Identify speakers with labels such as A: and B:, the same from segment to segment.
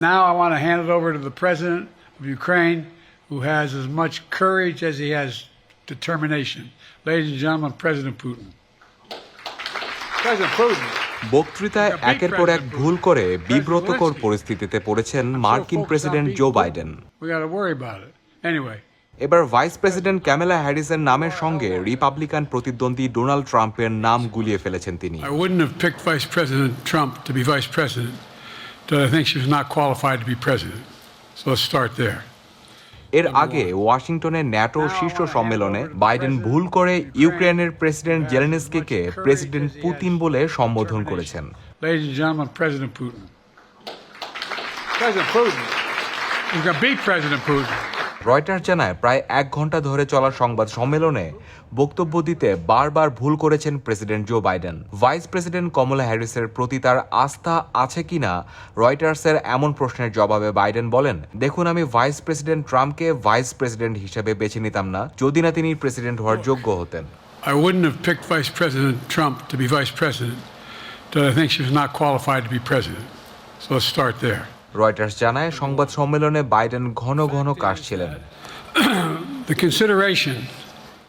A: Now I want to hand it over to the president of Ukraine, who has as much courage as he has determination. Ladies and gentlemen, President Putin. President Putin.
B: বক্তৃতায় একের পর এক ভুল করে বিব্রতকর পরিস্থিতিতে পড়েছেন মার্কিন president Joe Biden
A: We got to worry about it. Anyway,
B: এবার ভাইস প্রেসিডেন্ট ক্যামেলা হ্যারিসের নামের সঙ্গে রিপাবলিকান প্রতিদ্বন্দ্বী ডোনাল্ড ট্রাম্পের নাম গুলিয়ে ফেলেছেন তিনি
A: that uh, I think she was not qualified to be president. So let's start there.
B: এর আগে ওয়াশিংটনের ন্যাটো শীর্ষ সম্মেলনে বাইডেন ভুল করে ইউক্রেনের প্রেসিডেন্ট জেলেনস্কিকে প্রেসিডেন্ট পুতিন বলে সম্বোধন করেছেন।
A: প্রেসিডেন্ট পুতিন প্রেসিডেন্ট
B: রয়টার জানায়, প্রায় এক ঘণ্টা ধরে চলা সংবাদ সম্মেলনে বক্তব্য দিতে বারবার ভুল করেছেন president Joe Biden vice president Kamala হ্যারিসের প্রতি তার আস্থা আছে কিনা রয়টার্সের এমন প্রশ্নের জবাবে বাইডেন বলেন, দেখুন, আমি ভাইস প্রেসিডেন্ট ট্রাম্পকে ভাইস প্রেসিডেন্ট হিসেবে বেছে নিতাম না, যদি না তিনি প্রেসিডেন্ট হওয়ার যোগ্য হতেন
A: I wouldn't have picked Vice President Trump to be vice president because I think she was not qualified to be president. So let's start there.
B: Reuters জানায় সংবাদ সম্মেলনে বাইডেন ঘন ঘন কাশছিলেন।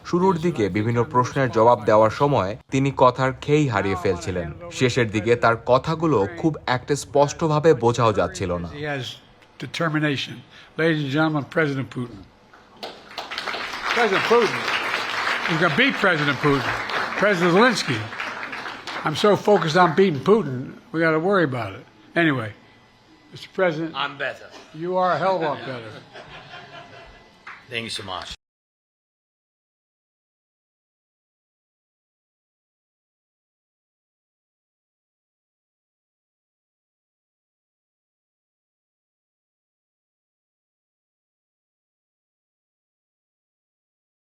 B: শুরুর দিকে বিভিন্ন প্রশ্নের জবাব দেওয়ার সময় তিনি কথার খেই হারিয়ে ফেলছিলেন। শেষের দিকে তার কথাগুলো খুব একটা স্পষ্টভাবে বোঝাও যাচ্ছিল না।
A: Anyway, Mr. President,
C: I'm better.
A: you are a hell of a lot better.
C: Thank you so much.